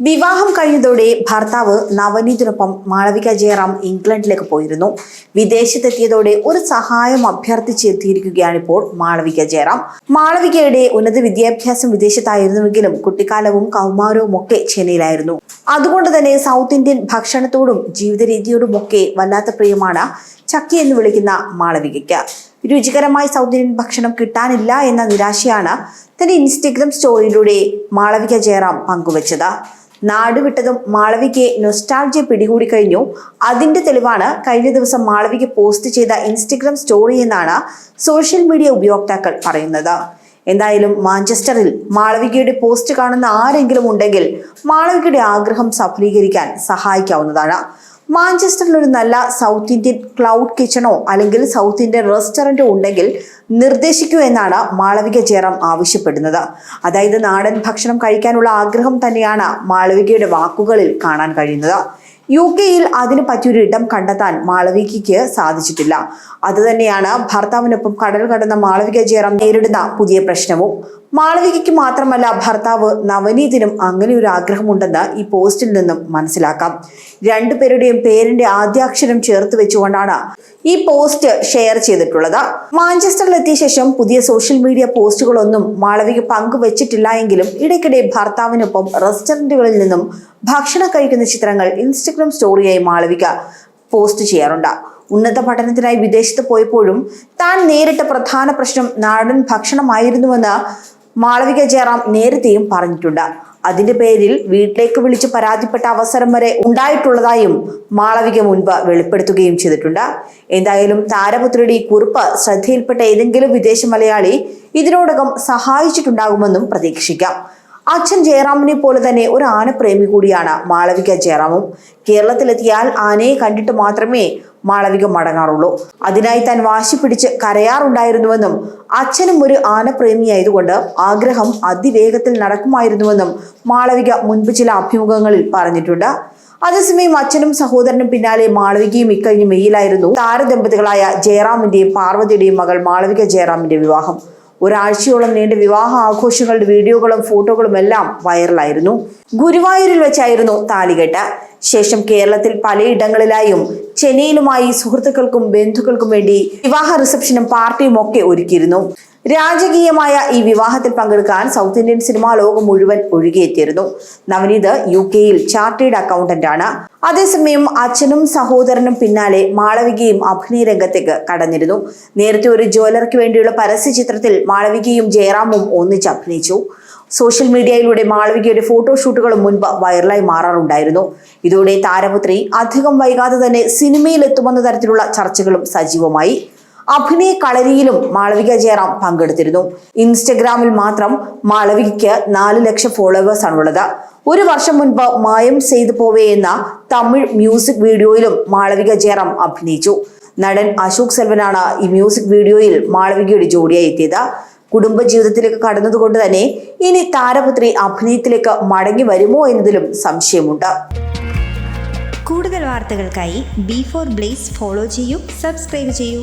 വിവാഹം കഴിഞ്ഞതോടെ ഭർത്താവ് നവനീതിനൊപ്പം മാളവിക ജയറാം ഇംഗ്ലണ്ടിലേക്ക് പോയിരുന്നു. വിദേശത്തെത്തിയതോടെ ഒരു സഹായം അഭ്യർത്ഥിച്ചെത്തിയിരിക്കുകയാണ് ഇപ്പോൾ മാളവിക ജയറാം. മാളവികയുടെ ഉന്നത വിദ്യാഭ്യാസം വിദേശത്തായിരുന്നുവെങ്കിലും കുട്ടിക്കാലവും കൗമാരവും ഒക്കെ ചെന്നൈയിലായിരുന്നു. അതുകൊണ്ട് തന്നെ സൗത്ത് ഇന്ത്യൻ ഭക്ഷണത്തോടും ജീവിത രീതിയോടുമൊക്കെ വല്ലാത്ത പ്രിയമാണ് ചക്കി എന്ന് വിളിക്കുന്ന മാളവികയ്ക്ക്. രുചികരമായ സൗത്ത് ഇന്ത്യൻ ഭക്ഷണം കിട്ടാനില്ല എന്ന നിരാശയാണ് തന്റെ ഇൻസ്റ്റഗ്രാം സ്റ്റോറിയിലൂടെ മാളവിക ജയറാം പങ്കുവച്ചത്. നാട് വിട്ടതും മാളവികയെ നൊസ്റ്റാൾജിയ പിടികൂടി കഴിഞ്ഞു. അതിന്റെ തെളിവാണ് കഴിഞ്ഞ ദിവസം മാളവിക പോസ്റ്റ് ചെയ്ത ഇൻസ്റ്റഗ്രാം സ്റ്റോറി എന്നാണ് സോഷ്യൽ മീഡിയ ഉപയോക്താക്കൾ പറയുന്നത്. എന്തായാലും മാഞ്ചസ്റ്ററിൽ മാളവികയുടെ പോസ്റ്റ് കാണുന്ന ആരെങ്കിലും ഉണ്ടെങ്കിൽ മാളവികയുടെ ആഗ്രഹം സഫലീകരിക്കാൻ സഹായിക്കാവുന്നതാണ്. മാഞ്ചസ്റ്ററിൽ ഒരു നല്ല സൗത്ത് ഇന്ത്യൻ ക്ലൗഡ് കിച്ചണോ അല്ലെങ്കിൽ സൗത്ത് ഇന്ത്യൻ റെസ്റ്റോറന്റോ ഉണ്ടെങ്കിൽ നിർദ്ദേശിക്കൂ എന്നാണ് മാളവിക ജയറാം ആവശ്യപ്പെടുന്നത്. അതായത് നാടൻ ഭക്ഷണം കഴിക്കാനുള്ള ആഗ്രഹം തന്നെയാണ് മാളവികയുടെ വാക്കുകളിൽ കാണാൻ കഴിയുന്നത്. യു കെയിൽ അതിന് പറ്റിയൊരു ഇടം കണ്ടെത്താൻ മാളവികയ്ക്ക് സാധിച്ചിട്ടില്ല. അതുതന്നെയാണ് ഭർത്താവിനൊപ്പം കടൽ കടന്ന മാളവിക ജയറാം നേരിടുന്ന പുതിയ പ്രശ്നവും. മാളവികയ്ക്ക് മാത്രമല്ല ഭർത്താവ് നവനീതിനും അങ്ങനെ ഒരു ആഗ്രഹമുണ്ടെന്ന് ഈ പോസ്റ്റിൽ നിന്നും മനസ്സിലാക്കാം. രണ്ടുപേരുടെയും പേരിന്റെ ആദ്യാക്ഷരം ചേർത്ത് വെച്ചുകൊണ്ടാണ് ഈ പോസ്റ്റ് ഷെയർ ചെയ്തിട്ടുള്ളത്. മാഞ്ചസ്റ്ററിലെത്തിയ ശേഷം പുതിയ സോഷ്യൽ മീഡിയ പോസ്റ്റുകളൊന്നും മാളവിക പങ്കുവച്ചിട്ടില്ല എങ്കിലും ഇടയ്ക്കിടെ ഭർത്താവിനൊപ്പം റെസ്റ്റോറന്റുകളിൽ നിന്നും ഭക്ഷണം കഴിക്കുന്ന ചിത്രങ്ങൾ ഇൻസ്റ്റഗ്രാം സ്റ്റോറിയായി മാളവിക പോസ്റ്റ് ചെയ്യാറുണ്ട്. ഉന്നത പഠനത്തിനായി വിദേശത്ത് പോയപ്പോഴും താൻ നേരിട്ട പ്രധാന പ്രശ്നം നാടൻ ഭക്ഷണമായിരുന്നുവെന്ന് മാളവിക ജയറാം നേരത്തെയും പറഞ്ഞിട്ടുണ്ട്. അതിന്റെ പേരിൽ വീട്ടിലേക്ക് വിളിച്ച് പരാതിപ്പെട്ട അവസരം വരെ ഉണ്ടായിട്ടുള്ളതായും മാളവിക മുൻപ് വെളിപ്പെടുത്തുകയും ചെയ്തിട്ടുണ്ട്. എന്തായാലും താരപുത്രിയുടെ കുറിപ്പ് ശ്രദ്ധയിൽപ്പെട്ട ഏതെങ്കിലും വിദേശ മലയാളി ഇതിനോടകം സഹായിച്ചിട്ടുണ്ടാകുമെന്നും പ്രതീക്ഷിക്കാം. അച്ഛൻ ജയറാമിനെ പോലെ തന്നെ ഒരു ആനപ്രേമി കൂടിയാണ് മാളവിക ജയറാമും. കേരളത്തിലെത്തിയാൽ ആനയെ കണ്ടിട്ട് മാത്രമേ മാളവിക മടങ്ങാറുള്ളൂ. അതിനായി താൻ വാശി പിടിച്ച് കരയാറുണ്ടായിരുന്നുവെന്നും അച്ഛനും ഒരു ആനപ്രേമിയായതുകൊണ്ട് ആഗ്രഹം അതിവേഗത്തിൽ നടക്കുമായിരുന്നുവെന്നും മാളവിക മുൻപ് ചില അഭിമുഖങ്ങളിൽ പറഞ്ഞിട്ടുണ്ട്. അതേസമയം അച്ഛനും സഹോദരനും പിന്നാലെ മാളവികയും ഇക്കഴിഞ്ഞ മെയ്യിലായിരുന്നു താരദമ്പതികളായ ജയറാമിന്റെയും പാർവതിയുടെയും മകൾ മാളവിക ജയറാമിന്റെ വിവാഹം. ഒരാഴ്ചയോളം നീണ്ട വിവാഹ ആഘോഷങ്ങളുടെ വീഡിയോകളും ഫോട്ടോകളും എല്ലാം വൈറലായിരുന്നു. ഗുരുവായൂരിൽ വെച്ചായിരുന്നു താലികെട്ട്. ശേഷം കേരളത്തിൽ പലയിടങ്ങളിലായും ചെന്നൈയിലുമായി സുഹൃത്തുക്കൾക്കും ബന്ധുക്കൾക്കും വേണ്ടി വിവാഹ റിസപ്ഷനും പാർട്ടിയും ഒക്കെ ഒരുക്കിയിരുന്നു. രാജകീയമായ ഈ വിവാഹത്തിൽ പങ്കെടുക്കാൻ സൗത്ത് ഇന്ത്യൻ സിനിമാ ലോകം മുഴുവൻ ഒഴുകിയെത്തിയിരുന്നു. നവനീത് യു കെയിൽ ചാർട്ടേഡ് അക്കൗണ്ടന്റ് ആണ്. അതേസമയം അച്ഛനും സഹോദരനും പിന്നാലെ മാളവികയും അഭിനയ രംഗത്തേക്ക് കടന്നിരുന്നു. നേരത്തെ ഒരു ജ്വല്ലറിക്ക് വേണ്ടിയുള്ള പരസ്യ ചിത്രത്തിൽ മാളവികയും ജയറാമും ഒന്നിച്ച് അഭിനയിച്ചു. സോഷ്യൽ മീഡിയയിലൂടെ മാളവികയുടെ ഫോട്ടോഷൂട്ടുകളും മുൻപ് വൈറലായി മാറാറുണ്ടായിരുന്നു. ഇതോടെ താരപുത്രി അധികം വൈകാതെ തന്നെ സിനിമയിൽ എത്തുമെന്ന തരത്തിലുള്ള ചർച്ചകളും സജീവമായി. അഭിനയ കളരിയിലും മാളവിക ജയറാം പങ്കെടുത്തിരുന്നു. ഇൻസ്റ്റഗ്രാമിൽ മാത്രം മാളവികയ്ക്ക് നാല് ലക്ഷം ഫോളോവേഴ്സ് ഉള്ളത് ഒരു വർഷം മുൻപ് മായം ചെയ്തു പോവേ എന്ന തമിഴ് മ്യൂസിക് വീഡിയോയിലും മാളവിക ജയറാം അഭിനയിച്ചു. നടൻ അശോക് സെൽവനാണ് ഈ മ്യൂസിക് വീഡിയോയിൽ മാളവികയുടെ ജോഡിയായി എത്തിയത്. കുടുംബജീവിതത്തിലേക്ക് കടന്നതുകൊണ്ട് തന്നെ ഇനി താരപുത്രി അഭിനയത്തിലേക്ക് മടങ്ങി വരുമോ എന്നതിലും സംശയമുണ്ട്. കൂടുതൽ വാർത്തകൾക്കായി ബി ഫോർ ബ്ലേസ് ഫോളോ ചെയ്യൂ സബ്സ്ക്രൈബ് ചെയ്യൂ.